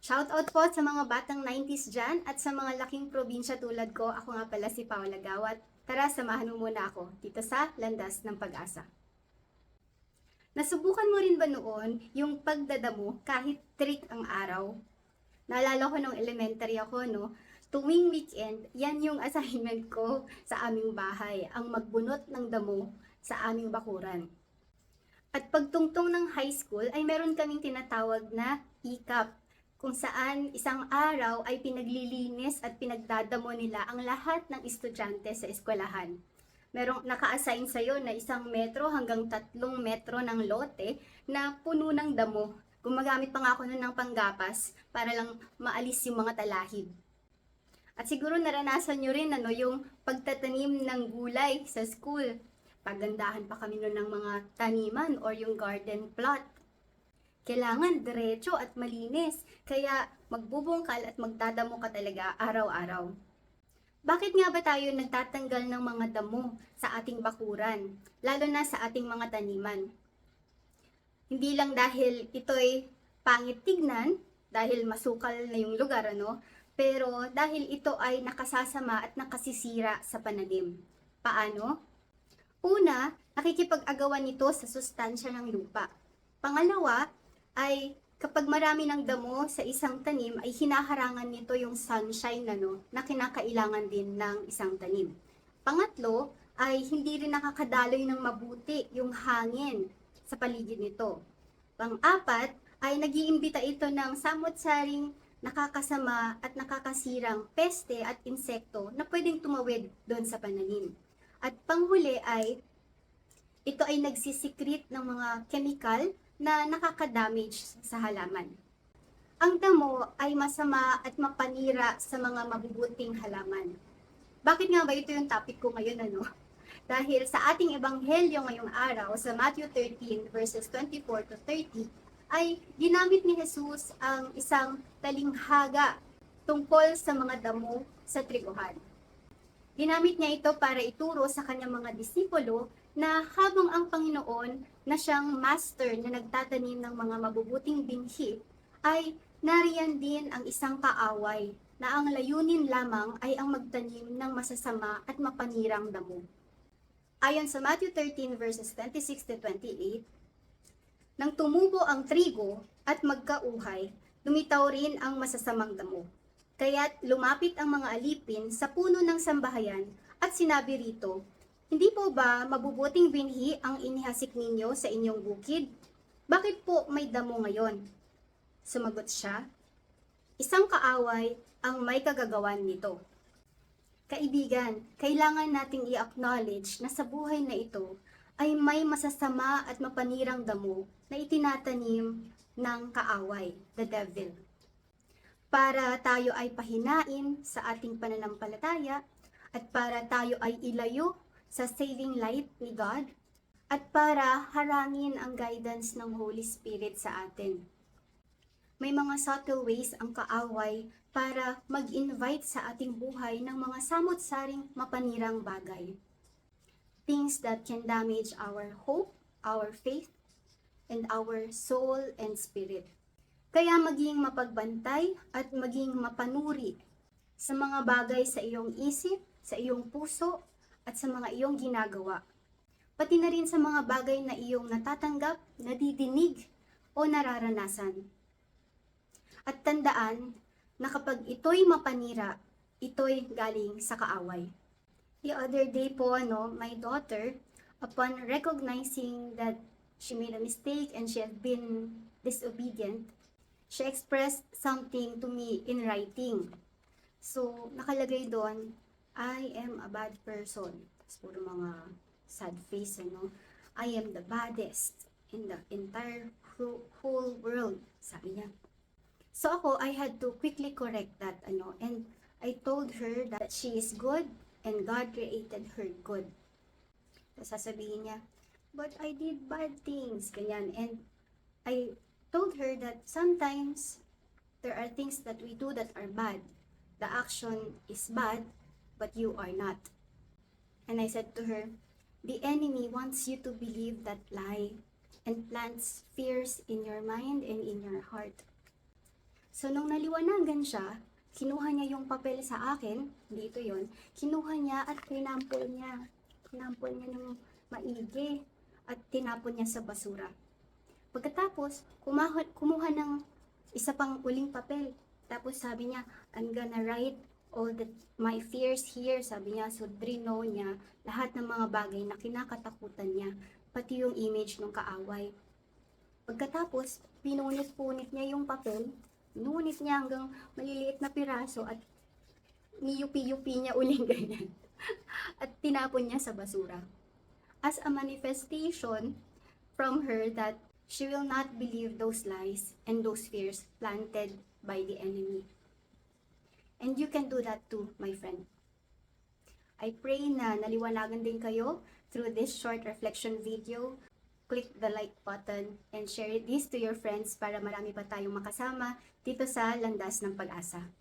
Shoutout po sa mga batang 90s dyan at sa mga laking probinsya tulad ko. Ako nga pala si Paula Gawat. Tara, samahan mo muna ako dito sa Landas ng Pag-asa. Nasubukan mo rin ba noon yung pagdadamo kahit trick ang araw? Naalala ko nung elementary ako, no? Tuwing weekend, yan yung assignment ko sa aming bahay, ang magbunot ng damo sa aming bakuran. At pagtungtong ng high school ay meron kaming tinatawag na ICAP, kung saan isang araw ay pinaglilinis at pinagdadamo nila ang lahat ng estudyante sa eskwelahan. Merong naka-assign sa'yo na isang metro hanggang tatlong metro ng lote na puno ng damo. Gumagamit pa nga ako nun ng panggapas para lang maalis yung mga talahib. At siguro naranasan nyo rin ano, yung pagtatanim ng gulay sa school. Pagandahan pa kami nun ng mga taniman or yung garden plot. Kailangan diretso at malinis, kaya magbubungkal at magdadamo ka talaga araw-araw. Bakit nga ba tayo nagtatanggal ng mga damo sa ating bakuran, lalo na sa ating mga taniman? Hindi lang dahil ito'y pangit tignan, dahil masukal na yung lugar, ano? Pero dahil ito ay nakasasama at nakasisira sa pananim. Paano? Una, nakikipag-agawan nito sa sustansya ng lupa. Pangalawa, ay kapag marami ng damo sa isang tanim ay hinaharangan nito yung sunshine na, no, na kinakailangan din ng isang tanim. Pangatlo, ay hindi rin nakakadaloy ng mabuti yung hangin sa paligid nito. Pang-apat, ay nagiimbita ito ng samot-saring nakakasama at nakakasirang peste at insekto na pwedeng tumawid doon sa pananim. At panghuli ay ito ay nagsisikrit ng mga chemical na nakaka-damage sa halaman. Ang damo ay masama at mapanira sa mga mabubuting halaman. Bakit nga ba ito yung topic ko ngayon ano? Dahil sa ating ebanghelyo ngayong araw sa Matthew 13 verses 24 to 30 ay ginamit ni Jesus ang isang talinghaga tungkol sa mga damo sa triguhan. Ginamit niya ito para ituro sa kanyang mga disipulo na habang ang Panginoon na siyang master na nagtatanim ng mga mabubuting binhi, ay nariyan din ang isang kaaway na ang layunin lamang ay ang magtanim ng masasama at mapanirang damo. Ayon sa Matthew 13 verses 26 to 28, nang tumubo ang trigo at magkauhay, lumitaw rin ang masasamang damo. Kaya't lumapit ang mga alipin sa puno ng sambahayan at sinabi rito, Hindi po ba mabubuting binhi ang inihasik ninyo sa inyong bukid? Bakit po may damo ngayon? Sumagot siya, Isang kaaway ang may kagagawan nito. Kaibigan, kailangan nating i-acknowledge na sa buhay na ito ay may masasama at mapanirang damo na itinatanim ng kaaway, the devil. Para tayo ay pahinain sa ating pananampalataya at para tayo ay ilayo sa saving light ni God at para harangin ang guidance ng Holy Spirit sa atin. May mga subtle ways ang kaaway para mag-invite sa ating buhay ng mga samot-saring mapanirang bagay. Things that can damage our hope, our faith, and our soul and spirit. Kaya maging mapagbantay at maging mapanuri sa mga bagay sa iyong isip, sa iyong puso, at sa mga iyong ginagawa. Pati na rin sa mga bagay na iyong natatanggap, nadidinig, o nararanasan. At tandaan na kapag ito'y mapanira, ito'y galing sa kaaway. The other day po, ano, my daughter, upon recognizing that she made a mistake and she had been disobedient, she expressed something to me in writing. So, nakalagay doon, I am a bad person. Tapos puro mga sad face, ano. I am the baddest in the entire whole, world, sabi niya. So ako, I had to quickly correct that, ano, and I told her that she is good and God created her good. Tapos sasabihin niya, but I did bad things, ganyan. And I told her that sometimes there are things that we do that are bad. The action is bad, but you are not. And I said to her, the enemy wants you to believe that lie and plants fears in your mind and in your heart. So, nung naliwanagan siya, kinuha niya yung papel sa akin, dito yon kinuha niya at tinampol niya. Tinampol niya ng maigi at tinapon niya sa basura. Pagkatapos, kumuha, kumuha ng isa pang uling papel. Tapos sabi niya, I'm gonna write all the, my fears here. Sabi niya, so drino niya lahat ng mga bagay na kinakatakutan niya, pati yung image ng kaaway. Pagkatapos, pinunit-punit niya yung papel, pinunit niya hanggang maliliit na piraso at niyupi-yupi niya uling ganyan. at tinapon niya sa basura. As a manifestation from her that she will not believe those lies and those fears planted by the enemy. And you can do that too, my friend. I pray na naliwanagan din kayo through this short reflection video. Click the like button and share this to your friends para marami pa tayong makasama dito sa Landas ng Pag-asa.